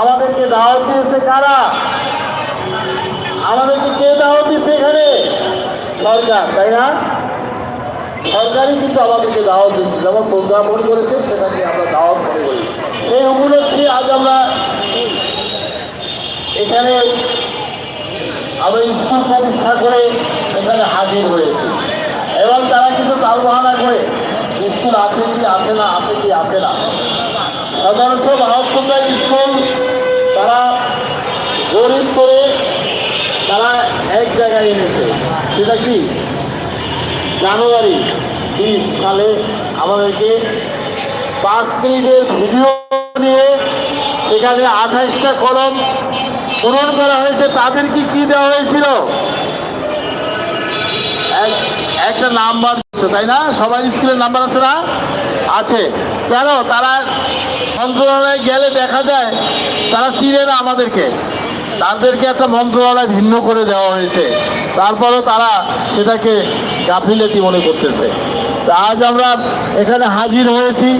আমাদেরকে দাওয়াত দিয়েছে কারা? আমাদেরকে কে দাওয়াত দিচ্ছে এখানে? সরকার, তাই না? সরকারই কিন্তু আমাদেরকে দাওয়াত দিচ্ছে যেমন প্রজ্ঞাপন করেছে, সেটাকে আমরা দাওয়াত করি। এই উপলক্ষে আজ আমরা এখানে আমরা স্কুল প্রতিষ্ঠা করে এখানে হাজির হয়েছি। এবং তারা কিন্তু তাল বাহানা করে, স্কুল আছে কি আছে না, আছে কি আছে না। সাধারণত ভারতচন্দ্র স্কুল তারা গরিব করে তারা এক জায়গায় এনেছে। সেটা কি জানুয়ারি বিশ সালে আমাদেরকে পাঁচ মিনিটের ভিডিও দিয়ে সেখানে আঠাইশটা কলম পূরণ করা হয়েছে। তাদেরকে কি কি দেওয়া হয়েছিল? এক- একটা নাম্বার দিচ্ছে, তাই না? সবার স্কুলের নাম্বার আছে না? আছে। কেন? তারা মন্ত্রণালয়ে গেলে দেখা যায় তারা চিনে না আমাদেরকে। তাদেরকে একটা মন্ত্রণালয় ভিন্ন করে দেওয়া হয়েছে। তারপরেও তারা সেটাকে গাফিলেতি মনে করতেছে। আজ আমরা এখানে হাজির হয়েছি।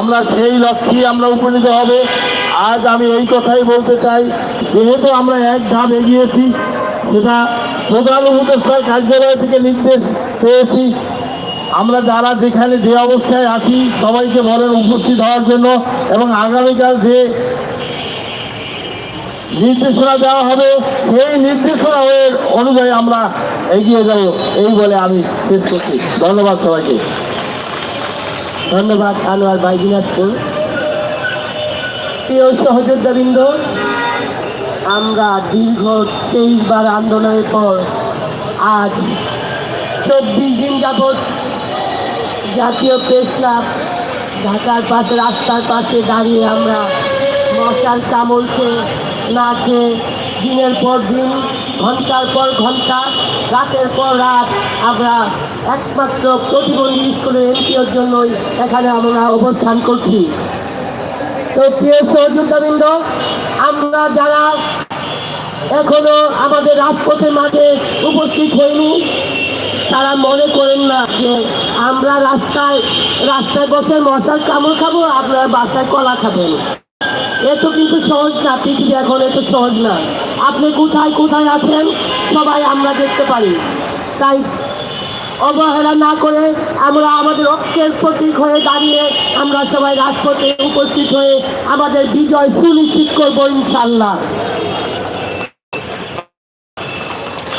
আমরা সেই লক্ষ্যে আমরা উপনীত হবে। আজ আমি এই কথাই বলতে চাই, যেহেতু আমরা এক ধাপ এগিয়েছি, সেটা প্রধান উপদেষ্টার কার্যালয় থেকে নির্দেশ পেয়েছি। আমরা যারা যেখানে যে অবস্থায় আছি, সবাইকে বলেন উপস্থিত হওয়ার জন্য এবং আগামীকাল যে নির্দেশনা দেওয়া হবে। সেই নির্দেশনা অনুযায়ী আমরা এগিয়ে যাব। এই বলে আমি শেষ করছি। ধন্যবাদ সবাইকে। ধন্যবাদ আনোয়ার ভাই দিনাজপুর। প্রিয় সহযোদ্ধাবৃন্দ, আমরা দীর্ঘ তেইশ বার আন্দোলনের পর আজ চব্বিশ দিন যাবৎ জাতীয় প্রেস ক্লাব ঢাকার পাশে, রাস্তার পাশে দাঁড়িয়ে আমরা মশার কামড়কে না খেয়ে দিনের পর দিন, ঘণ্টার পর ঘণ্টা, রাতের পর রাত আমরা একমাত্র প্রতিবন্ধী স্কুলের এনপিওর জন্যই এখানে আমরা অবস্থান করছি। তো প্রিয় সহযোগিতাবৃন্দ আমরা যারা এখনও আমাদের রাজপথের মাঠে উপস্থিত হইনি, তারা মনে করেন না যে আমরা রাস্তায় রাস্তায় বসে মশার কামড় খাব, আপনারা বাসায় কলা খাবেন। এ তো কিন্তু সহজ না, পৃথিবী এখন এত সহজ না। আপনি কোথায় কোথায় আছেন? সবাই আমরা দেখতে পারি। তাই অবহেলা না করে আমরা আমাদের ঐক্যের প্রতীক হয়ে দাঁড়িয়ে আমরা সবাই রাজপথে উপস্থিত হয়ে আমাদের বিজয় সুনিশ্চিত করব ইনশাল্লাহ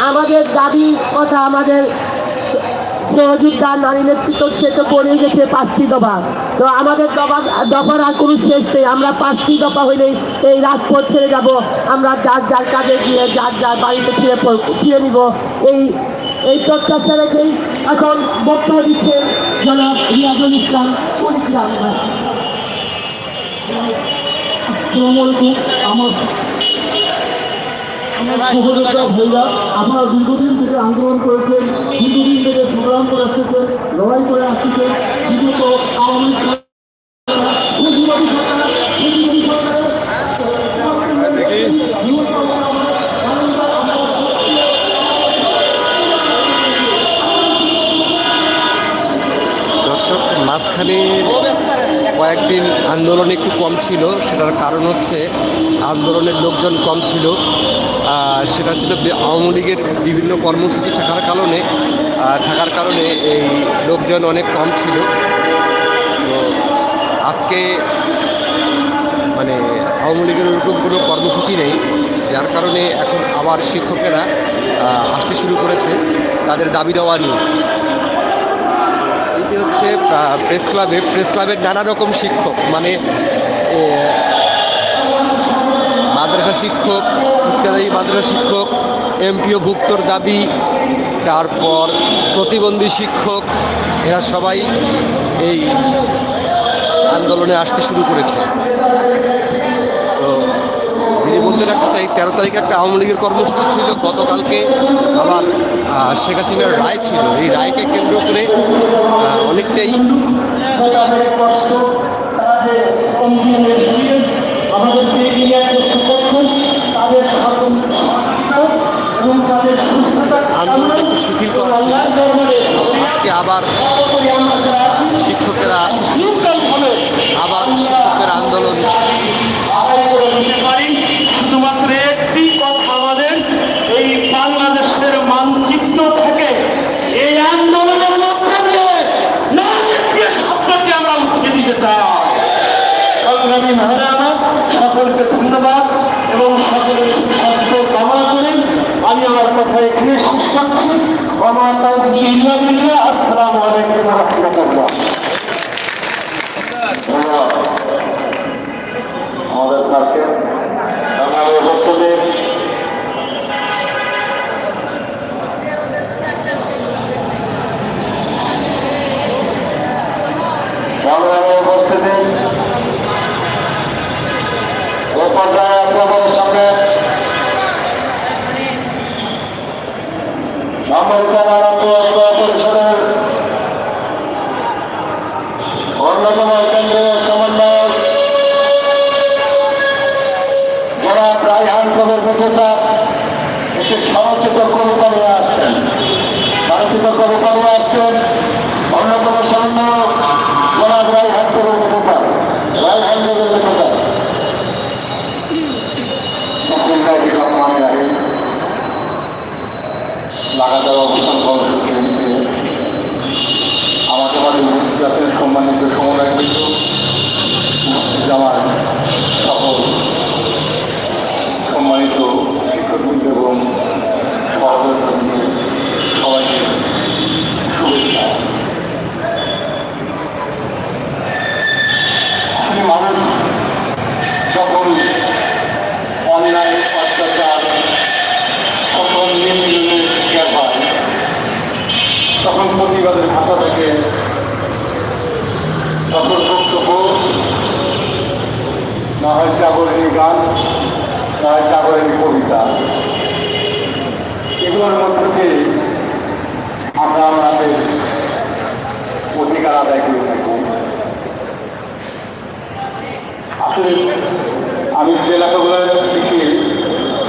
আমাদের দাবি কথা, আমাদের সহযোগিতা নারী নেতৃত্ব সে তো পড়ে গেছে পাঁচটি দফা। তো আমাদের দফা, দফার আর কোনো শেষ নেই। আমরা পাঁচটি দফা হইলেই এই রাজপথ ছেড়ে যাব। আমরা যার যার কাজে গিয়ে যার যার বাড়িতে ফিরে ফিরে নিব। এই এই প্রত্যাশা রেখেই এখন বক্তব্য দিচ্ছেন জনাব রিয়াজুল ইসলাম। আমার আপনারা দীর্ঘদিন থেকে আন্দোলন করেছেন, দীর্ঘদিন থেকে সংগ্রাম করে আসতেছেন, লড়াই করে আসতেছেন দর্শক, মাঝখানে কয়েকদিন আন্দোলন একটু কম ছিল, সেটার কারণ হচ্ছে আন্দোলনের লোকজন কম ছিল। সেটা ছিল আওয়ামী লীগের বিভিন্ন কর্মসূচি থাকার কারণে থাকার কারণে এই লোকজন অনেক কম ছিল। তো আজকে মানে আওয়ামী লীগের ওরকম কোনো কর্মসূচি নেই, যার কারণে এখন আবার শিক্ষকেরা আসতে শুরু করেছে তাদের দাবি দেওয়া নিয়ে। এটি হচ্ছে প্রেস ক্লাবে, প্রেস ক্লাবের নানা রকম শিক্ষক মানে মাদ্রাসা শিক্ষক ইত্যাদি মাদ্রাসা শিক্ষক, এমপিও ভুক্তর দাবি, তারপর প্রতিবন্ধী শিক্ষক, এরা সবাই এই আন্দোলনে আসতে শুরু করেছে। তো যদি বলতে রাখতে চাই, তেরো তারিখে একটা আওয়ামী লীগের কর্মসূচি ছিল, গতকালকে আবার শেখ হাসিনার রায় ছিল। এই রায়কে কেন্দ্র করে অনেকটাই আবার শিক্ষকেরা আবার শিক্ষকের আন্দোলন। শুধুমাত্র একটি কথা আমাদের এই বাংলাদেশের মানচিত্র এই আমরা সকলকে ধন্যবাদ এবং সকলের সুস্বাস্থ্য কামনা করেন আমি আমার কথা এখানে শেষ করছি। আমাদের কাছে আমাদের সংগ্রামে উপস্থিতি ও পর্যায়ে আপনাদের সামনে আমেরিকান আরব পরিষদের অন্যতম কেন্দ্রীয় সমন্বয়ক যারা প্রায় আনকবের বিক্রেতা একটি সমচিত কবিতা নিয়ে আসছেন সমচিত কবিতা আসছেন অন্যতম সমন্বয়ক যারা প্রায় হানকবের বিক্রেতা প্রায় হানকবের বিক্রেতা লাগাতার অবস্থান কর্মসূচি আমাকে আমাদের জাতির সম্মানিত সমন্বয় কিন্তু আমার সকল সম্মানিত শিক্ষকবৃন্দ এবং সহযোগী সবাইকে শুভেচ্ছা আসলে মানুষ যখন অন্যায় অত্যাচার সকল নির্মূলনের শিকার হয় তখন প্রতিবাদের ভাষা থেকে সকল বক্তব্য না হয় জাগরণী গান না হয় জাগরণী কবিতা দিয়ে আমরা আমাদের অধিকার আদায় করে থাকি। আসলে আমি যে লেখাগুলোর দিকে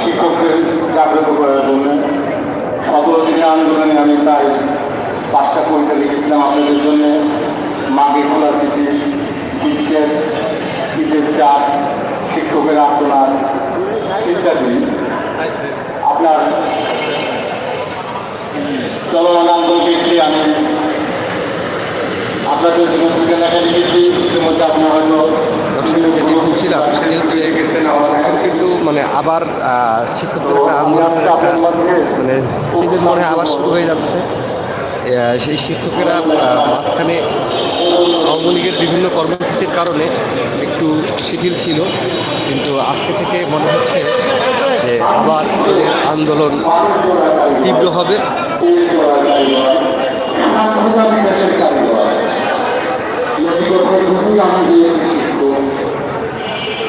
শিক্ষকদের জাগ্রত করার জন্য সতেরো দিনের আন্দোলনে আমি প্রায় পাঁচটা কবিতা লিখেছিলাম। আপনাদের জন্য মাগে খোলা চিঠি বিচ্ছেদ ঈদের চাপ, শিক্ষকের আন্দোলন ইত্যাদি আপনার চলমান আন্দোলনকে আমি আপনাদের জন্য লেখা লিখেছি ইতিমধ্যে আপনার হয়তো দর্শক যেটি বলছিলাম সেটি হচ্ছে এখন কিন্তু মানে আবার শিক্ষকদের একটা আন্দোলনের একটা মানে সিজন মনে আবার শুরু হয়ে যাচ্ছে। সেই শিক্ষকেরা মাঝখানে আওয়ামী লীগের বিভিন্ন কর্মসূচির কারণে একটু শিথিল ছিল। কিন্তু আজকে থেকে মনে হচ্ছে যে আবার এদের আন্দোলন তীব্র হবে পরিবারে আমি পৃথিবীর শ্রেষ্ঠ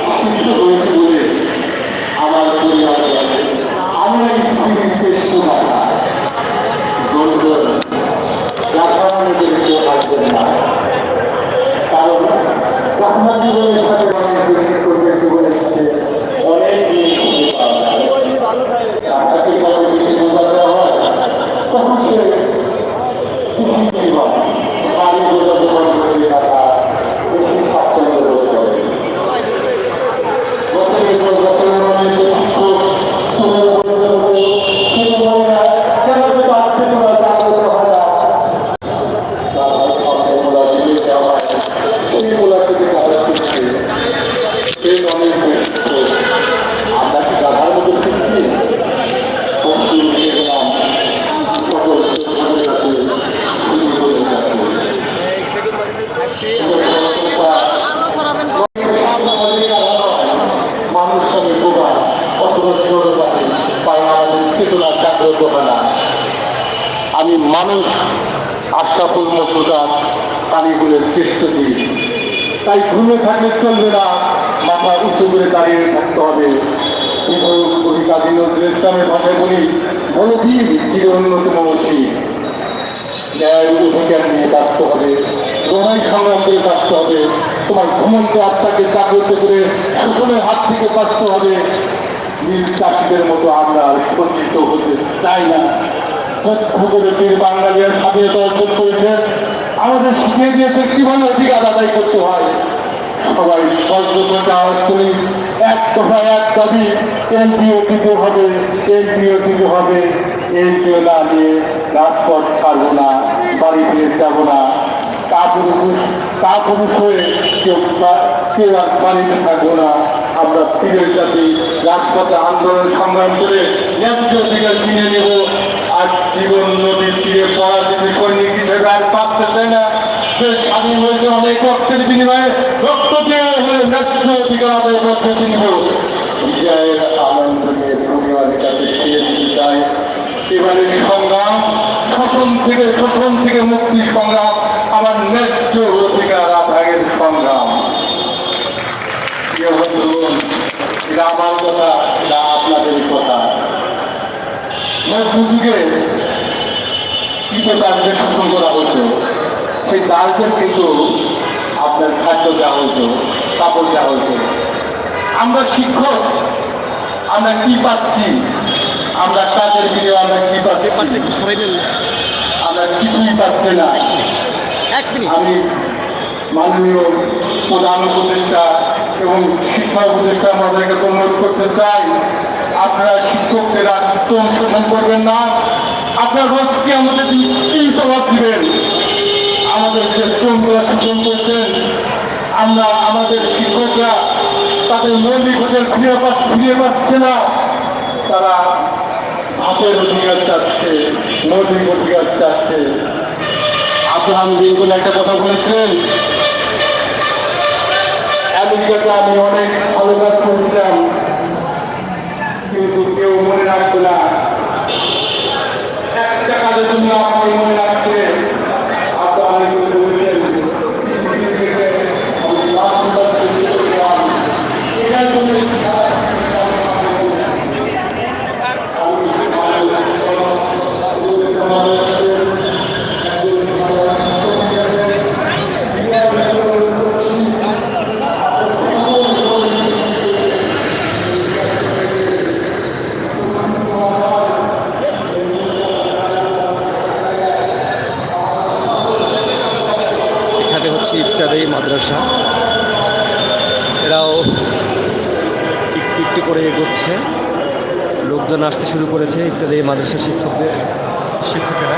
ভাষা বন্ধুরা রাখানোদের কেউ আসবেন না কারণ রহমান জীবনের সাথে অনেক বেশি করতে জীবনের সাথে অনেক জিনিস খুঁজে পাওয়া যায় আপনাকে কত বেশি বোঝা দেওয়া হয় তখন সে খুশি হয় বাড়ি বোঝা জীবন করে রাখা বেশি স্বাচ্ছন্দ্য বোধ করে বছরের পর বছর অনেক শিক্ষক মানুষ সঙ্গে বোবা অথবা জড়বাদী বাংলাদেশ চেতনা জাগ্রত হয় না আমি মানুষ আশাফুল মজুদার শ্রেষ্ঠ জীব তাই ঘুমে থাকলে চলবে না, মাথা উঁচু করে দাঁড়িয়ে থাকতে হবে। কবি কাজী নজরুল ইসলামের ভাষায় বলি চির নিয়ে বাঁচতে হবে করে বাঁচতে হবে, তোমার আত্মাকে করে হাত থেকে বাঁচতে হবে। চাষিদের মতো আমরা সজ্জিত হতে চাই না। করে বাঙালির স্বাধীনতা অর্জন করেছে আমাদের শিখিয়ে দিয়েছে কীভাবে অধিকার আদায় করতে হয়। সবাই সর্বত্র আওয়াজ করি এক দফা এক দাবি এমপিও দিতে হবে এমপিও দিতে হবে। এমপিও না দিয়ে রাজপথ ছাড়বো না, বাড়ি ফিরে যাব না। তা পুরুষ তা পুরুষ হয়ে কেউ কেউ আর পানিতে থাকব না। আমরা তীরের জাতি রাজপথে আন্দোলন সংগ্রাম করে ন্যায্য দিকে চিনে নেব। আর জীবন নদীর তীরে পরাজিত সৈনিক হিসেবে আর পাচ্ছে চাই না যে স্বাধীন হয়েছে অনেক রক্তের বিনিময়ে রক্ত দিয়ে সংগ্রাম এটা আমার কথা এটা আপনাদের কথা মধ্যযুগে কৃতকাজকে শোষণ করা হতো সেই দাসদের কিন্তু আপনার খাদ্য দেওয়া হতো কাপড় দেওয়া হতো আমরা শিক্ষক আমরা কি পাচ্ছি? আমরা কাজের বিনিময়ে আমরা কি পাচ্ছি? আমরা কিছুই পাচ্ছি না। আমি মাননীয় প্রধান উপদেষ্টা এবং শিক্ষা উপদেষ্টা আমাদেরকে অনুরোধ করতে চাই আপনারা শিক্ষকদের শোষণ করবেন না। আপনারা রোজ কি আমাদের কি জবাব দিবেন? আমাদের যে শোষণ করছেন আমরা আমাদের শিক্ষকরা তাদের মৌলিক অধিকার ফিরে ফিরে পাচ্ছে না। তারা হাতের অধিকার চাচ্ছে, মৌলিক অধিকার চাচ্ছে। আব্রাহাম লিঙ্কন একটা কথা বলেছেন আমেরিকাতে আমি অনেক ভালো কাজ করেছিলাম কিন্তু কেউ মনে রাখবে না একটা কাজের জন্য আমাকে মনে রাখছে আব্রাহাম লিঙ্কন বলেছেন আমি লাখ লাখ কোটি করেছিলাম। এটার জন্য এখানে হচ্ছে ইত্যাদি মাদ্রাসা এরাও একটু একটু এগোচ্ছে লোকজন আসতে শুরু করেছে ইত্যাদি মাদ্রাসা শিক্ষকদের শিক্ষকেরা।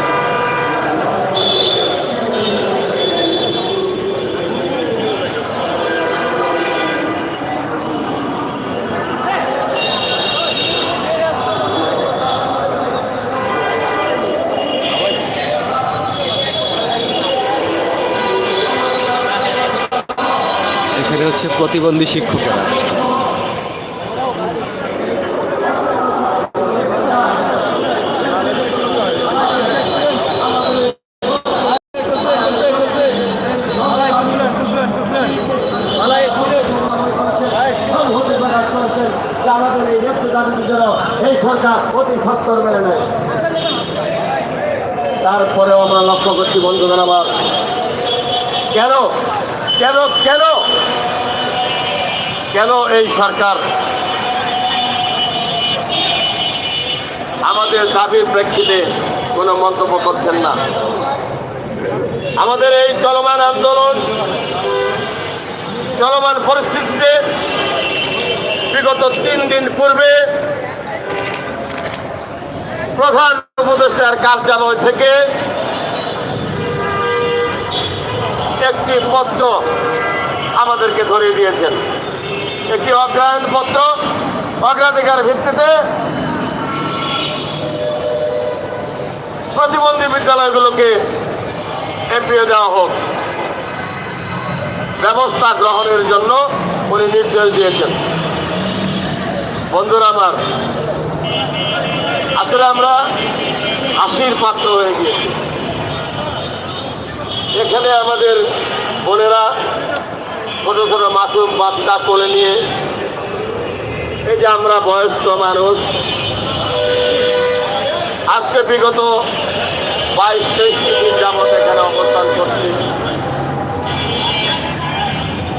এখানে হচ্ছে প্রতিবন্ধী শিক্ষকেরা আমাদের এই ন্যায্য দাবিটি যেন এই সরকার অতি সত্তর মেনে নেয়। তারপরেও আমরা লক্ষ্য করছি, বন্ধুগণ আমার। কেন? কেন? কেন? কেন এই সরকার? আমাদের দাবির প্রেক্ষিতে কোনো মন্তব্য করছেন না। আমাদের এই চলমান আন্দোলন, চলমান পরিস্থিতিতে বিগত তিন দিন পূর্বে প্রধান উপদেষ্টার কার্যালয় থেকে একটি পত্র আমাদেরকে ধরিয়ে দিয়েছেন। একটি অগ্রায়ণ পত্র। অগ্রাধিকার ভিত্তিতে প্রতিবন্ধী বিদ্যালয়গুলোকে এমপিও দেওয়া হোক। ব্যবস্থা গ্রহণের জন্য উনি নির্দেশ দিয়েছেন। বন্ধুরা আমার আসলে আমরা হাসির পাত্র হয়ে গিয়েছি। এখানে আমাদের বোনেরা ছোট ছোট মাসুম বাচ্চা কোলে নিয়ে, এই যে আমরা বয়স্ক মানুষ, আজকে বিগত বাইশ, তেইশ দিন যাবত এখানে অবস্থান করছি।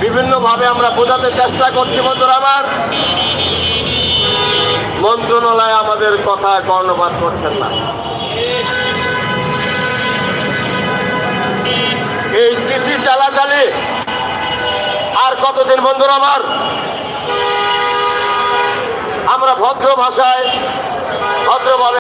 বিভিন্নভাবে আমরা বোঝাতে চেষ্টা করছি বন্ধুরা আমার। মন্ত্রণালয় আমাদের কথা কর্ণপাত করছেন না। এই চিঠি চালাচালি আর কতদিন বন্ধুরা আমার? আমরা ভদ্র ভাষায়